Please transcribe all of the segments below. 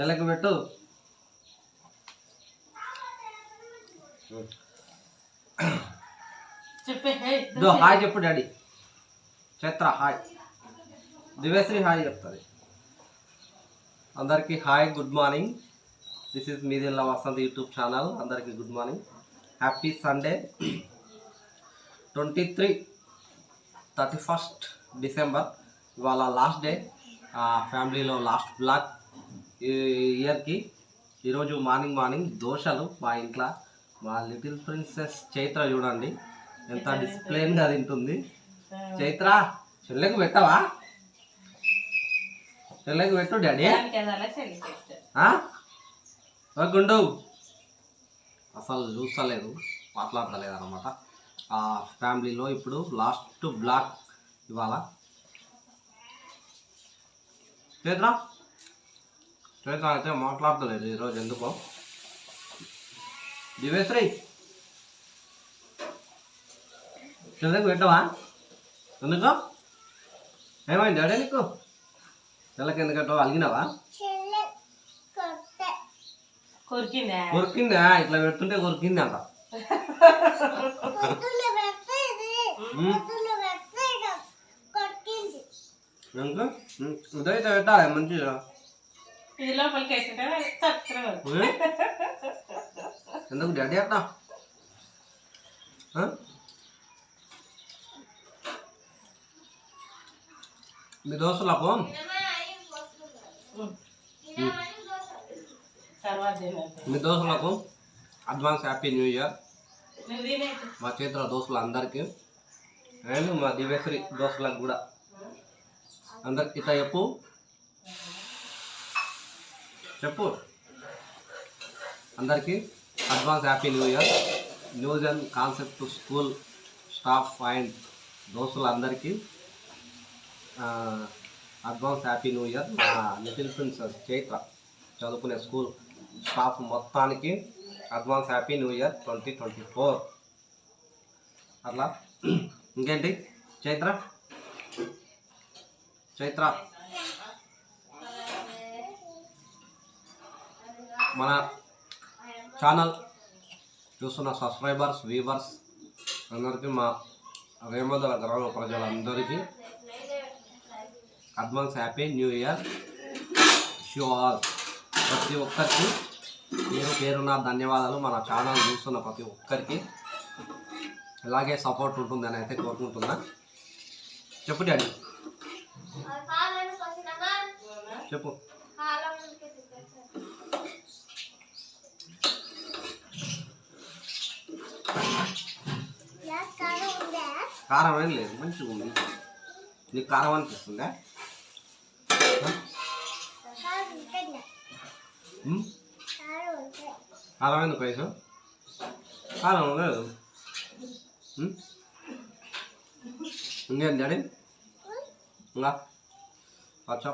చెల్లెకి పెట్టు. హాయ్ చెప్పు. Daddy. Chitra hi. Divyashri hi చెప్తుంది. అందరికీ hi good morning. This is మీదిల్లా Vasanth YouTube channel. అందరికీ good morning. Happy Sunday. Twenty three thirty first December. ఇవాళ last day. ఫ్యామిలీలో లాస్ట్ బ్లాక్. ఇయర్కి ఈరోజు మార్నింగ్ మార్నింగ్ దోశలు మా ఇంట్లో మా లిటిల్ ప్రిన్సెస్ చైత్ర చూడండి. ఎంత డిసిప్లైన్గా తింటుంది. చైత్ర చెల్లెకు పెట్టవా? చెల్లెకు పెట్టు డాడీ. ఓ గుండు. అసలు చూస్తలేదు మాట్లాడలేదు అనమాట ఆ ఫ్యామిలీలో ఇప్పుడు లాస్ట్ బ్లాక్ ఇవాళ. చైత్ర చైత్ర అయితే మాట్లాడతలేదు ఈరోజు ఎందుకో. దివేశ్రీ చెల్లెకు పెట్టవా? ఎందుకో? ఏమైంది? డాడీ నీకు. చెల్లెకి ఎందుకంటే అలిగినావా? కొరికిందా? కొరికిందా? ఇట్లా పెడుతుంటే కొరికింది అంట. ఉదయం పెట్టాలి? మంచిగా. ఇది లోపలికి వేసింటే చక్కగా ఉమ్. ఎందుకు డాడీ అట్లా ఆ? మీ దోస్తులకు తర్వాత తినండి. మీ దోస్తులకు అడ్వాన్స్ హ్యాపీ న్యూ ఇయర్ నువ్వు తినేసి మా చేతుల దోస్తులు అందరికీ అండ్ మా దివ్యశ్రీ దోస్తులకు కూడా అందరికి ఇట్లా చెప్పు చెప్పు. అందరికీ advance happy new year. News and concept school staff and దోస్తులందరికీ advance happy new year. మా లిటిల్ ప్రిన్సెస్ చైత్ర చదువుకునే స్కూల్ స్టాఫ్ మొత్తానికి advance happy new year twenty twenty four. అట్లా. ఇంకేంటి? చైత్ర? చైత్ర? మన ఛానల్ చూస్తున్న సబ్స్క్రైబర్స్ వీవర్స్ అందరికీ మా రేమదల గ్రామ ప్రజలందరికీ advance happy new year to all ప్రతి ఒక్కరికి పేరు పేరున ధన్యవాదాలు. మన ఛానల్ చూస్తున్న ప్రతి ఒక్కరికి ఇలాగే సపోర్ట్ ఉంటుందని అయితే కోరుకుంటున్నా. చెప్పు డాడీ. చెప్పు. కారం ఏం లేదు మంచిగా ఉంది. నీకు కారం అనిపిస్తుందా? కారం ఎందుకు వయసు కారం లేదు. ఉమ్? ఇంకేం డాడీ? ఇంకా? వచ్చా.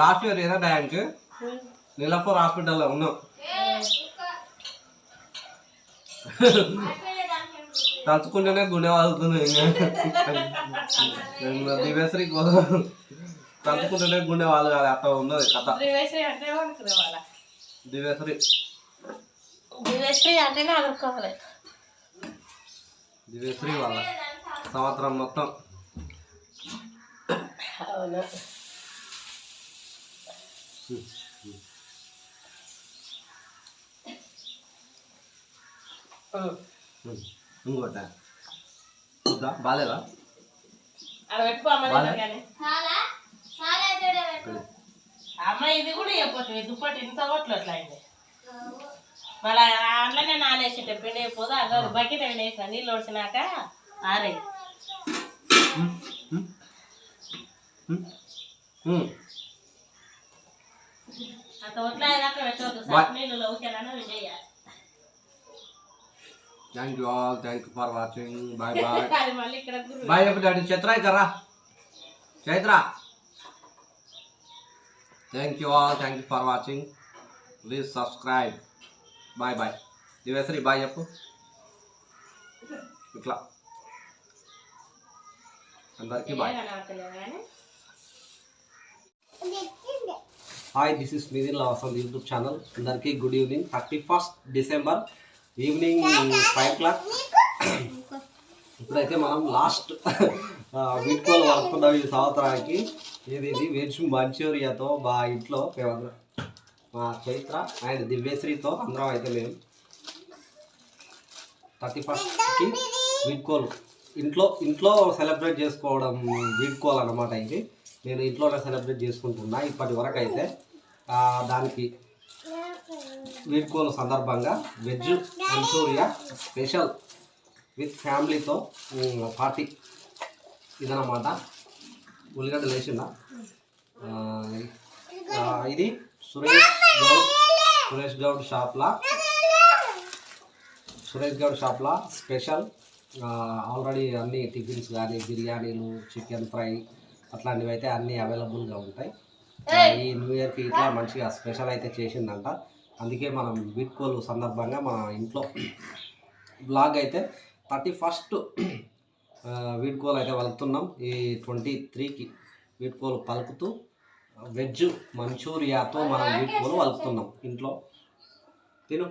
లాస్ట్ ఇయర్ ఏదో టైంకి నీలపూర్ హాస్పిటల్లో ఉన్నాం. తలుచుకుంటేనే గుండె వాళ్తుంది దివ్యశ్రీ కోసం తలుచుకుంటేనే గుండె వాళ్ళు కాదు అట్లా ఉన్నది కథ. దివ్యశ్రీ దివేశ్రీ అంటేనే అనుకోవాలి దివ్యశ్రీ. వాళ్ళ సంవత్సరం మొత్తం. అవును? ఇంకోట చూద్దా? బాగాలేదా అమ్మ ఇది కూడా చెప్పొచ్చు దుప్పటి ఇంత కొట్లు అట్లా అయింది? మళ్ళీ అందులోనే నానేసి పిండి అయిపోదు? అదో బకెట్ అయినా వేసిన? నీళ్ళు వచ్చినాక ఆరే. అంత ఒట్లా దాకా పెట్టవద్దు. నీళ్ళు ఓకేనా చేయాలి thank you all thank you for watching bye bye bye చెప్పు daddy Chaitra ఇక్కరా Chaitra thank you all thank you for watching please subscribe bye bye Diveshri bye చెప్పు. ఇట్లా. అందరికీ బాయ్ హాయ్ దిస్ ఇస్ మిదిన్ లవసన్ యూట్యూబ్ ఛానల్ అందరికీ good evening thirty first December evening five clock ఇప్పుడైతే మనం last వీడ్కోలు వస్తున్నాం ఈ సంవత్సరానికి. ఇది ఇది? వెజ్ మంచూరియాతో మా ఇంట్లో మేమందరం మా చైత్ర అండ్ దివ్యశ్రీతో అందరం అయితే మేము థర్టీ ఫస్ట్కి వీడ్కోలు ఇంట్లో ఇంట్లో సెలబ్రేట్ చేసుకోవడం వీడ్కోలు అనమాట ఇది. నేను ఇంట్లోనే సెలబ్రేట్ చేసుకుంటున్నా ఇప్పటి వరకు అయితే. దానికి వీడ్కోలు సందర్భంగా వెజ్ మంచూరియా స్పెషల్ విత్ ఫ్యామిలీతో పార్టీ ఇదనమాట ఉల్లిగడ్డ లేచిందా? ఇది సురేష్ గౌడ్ సురేష్ గౌడ్ షాప్లా. సురేష్ గౌడ్ షాప్లో స్పెషల్. ఆల్రెడీ అన్ని టిఫిన్స్ కానీ బిర్యానీలు చికెన్ ఫ్రై అట్లాంటివి అయితే అన్నీ అవైలబుల్గా ఉంటాయి. ఈ న్యూ ఇయర్కి ఇట్లా మంచిగా స్పెషల్ అయితే చేసిందంట. అందుకే మనం వీడ్కోలు సందర్భంగా మా ఇంట్లో బ్లాగ్ అయితే థర్టీ ఫస్ట్ వీడ్కోలు అయితే వలుకుతున్నాం ఈ ట్వంటీ త్రీకి వీడ్కోలు పలుకుతూ వెజ్ మంచూరియాతో మనం వీడ్కోలు వలుకుతున్నాం ఇంట్లో. తిను.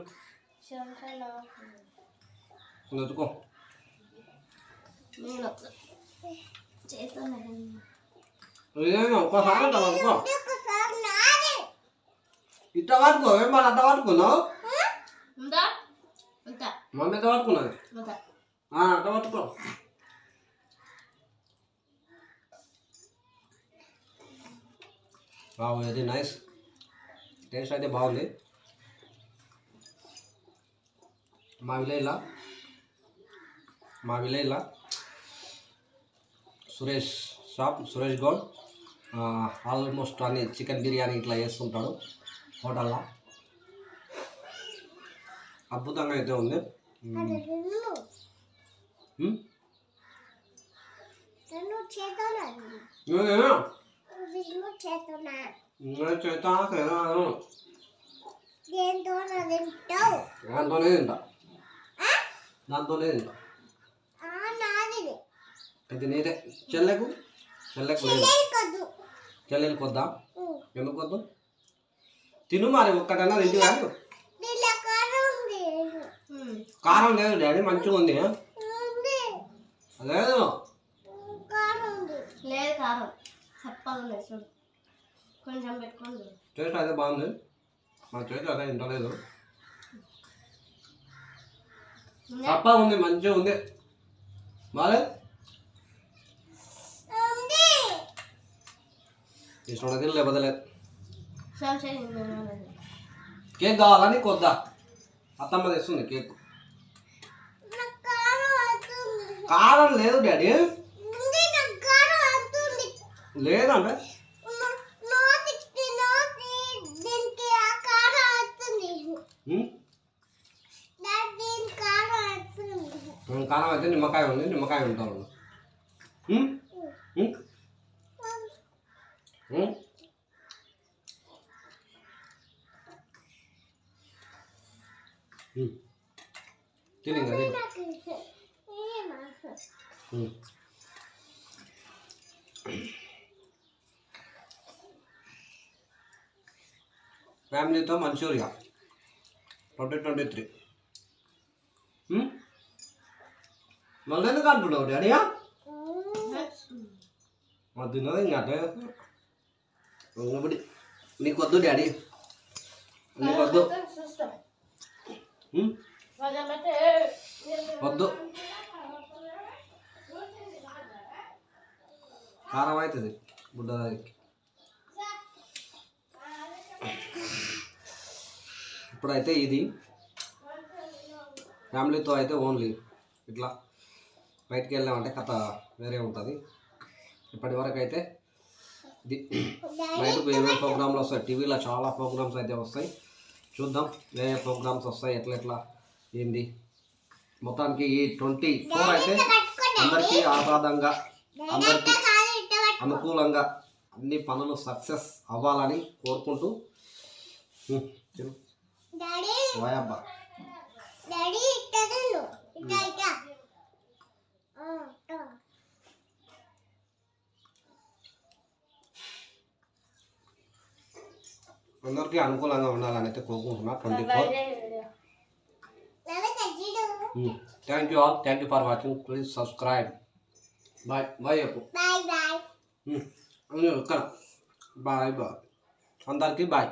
నెత్తుకో ఏమైనా ఒక్కసారి అట్లా పట్టుకో ఇట్లా పట్టుకో ఏం మరి అట్లా పట్టుకున్నావు ఉందా ఉందా మమ్మీ ఎట్లా పట్టుకున్నది ఉందా ఆ, అట్లా పట్టుకో బాగు ఇది నైస్ టేస్ట్ అయితే బాగుంది మా విలేజ్లో మా విలేజ్లో సురేష్ షాప్ సురేష్ గౌడ్ ఆల్మోస్ట్ అన్ని చికెన్ బిర్యానీ ఇట్లా చేస్తుంటాడు హోటల్లో. అద్భుతంగా అయితే ఉంది. దాంతోనే తింటా. దాంతోనే తింటా. ఇది నీదే. చెల్లెకు? చెల్లెకు లేదు చెల్లెలు కొద్దా? ఎందుకు వద్దు తిను మరి ఒక్కటన్నా తింటు కానీ కారం లేదు డాడీ మంచిగా ఉంది. లేదు. లేదు కారం. చప్పగా కొంచెం పెట్టుకోండి టేస్ట్ అయితే బాగుంది. మా చేతి అదే తింటలేదు తప్ప ఉంది మంచిగా ఉంది. బాగాలేదు ఇష్టం తిన లేకపోతే లేదు కేక్ కావాలని కొద్దా అత్తమ్మ తెస్తుంది కేక్. కారం లేదు డాడీ. లేదంటే? ఉమ్, కారం అయితే నిమ్మకాయ ఉంది నిమ్మకాయ ఉంటా ఉండు ఉమ్, ఉమ్, ఉమ్. ఉమ్. తిను ఇంకా తిను ఉమ్. ఫ్యామిలీతో మంచూరియా ట్వంటీ ట్వంటీ త్రీ మళ్ళీ ఎందుకు అంటున్నావు డాడీయా మా తిన్నది ఇంకా నీకు వద్దు డాడీ. నీకు వద్దు వద్దు. కారం అవుతుంది. బుడ్డదానికి ఇప్పుడైతే ఇది ఫ్యామిలీతో అయితే ఓన్లీ. ఇట్లా బయటికి వెళ్ళామంటే కథ వేరే ఉంటుంది. ఇప్పటి వరకు అయితే బయటకు ఏమేమి ప్రోగ్రాంలు వస్తాయి? టీవీలో చాలా ప్రోగ్రామ్స్ అయితే వస్తాయి. చూద్దాం ఏ ప్రోగ్రామ్స్ వస్తాయి ఎట్లా ఎట్లా ఏంది? మొత్తానికి ఈ ట్వంటీ ఫోర్ అయితే అందరికీ ఆహ్లాదంగా అందరికీ అనుకూలంగా అన్ని పనులు సక్సెస్ అవ్వాలని కోరుకుంటూ. వాయబ్బా డాడీ ఇక్కడ ఇట్లా ఇట్లా ఆ, ఇట్లా. అందరికీ అనుకూలంగా ఉండాలని అయితే కోరుకుంటున్నా ట్వంటీ ఫోర్ నాన్న తగ్గిడు thank you all thank you for watching please subscribe bye bye చెప్పు బాయ్ బాయ్ ఉమ్, ఇక్కడ బాయ్ బాయ్ అందరికీ బాయ్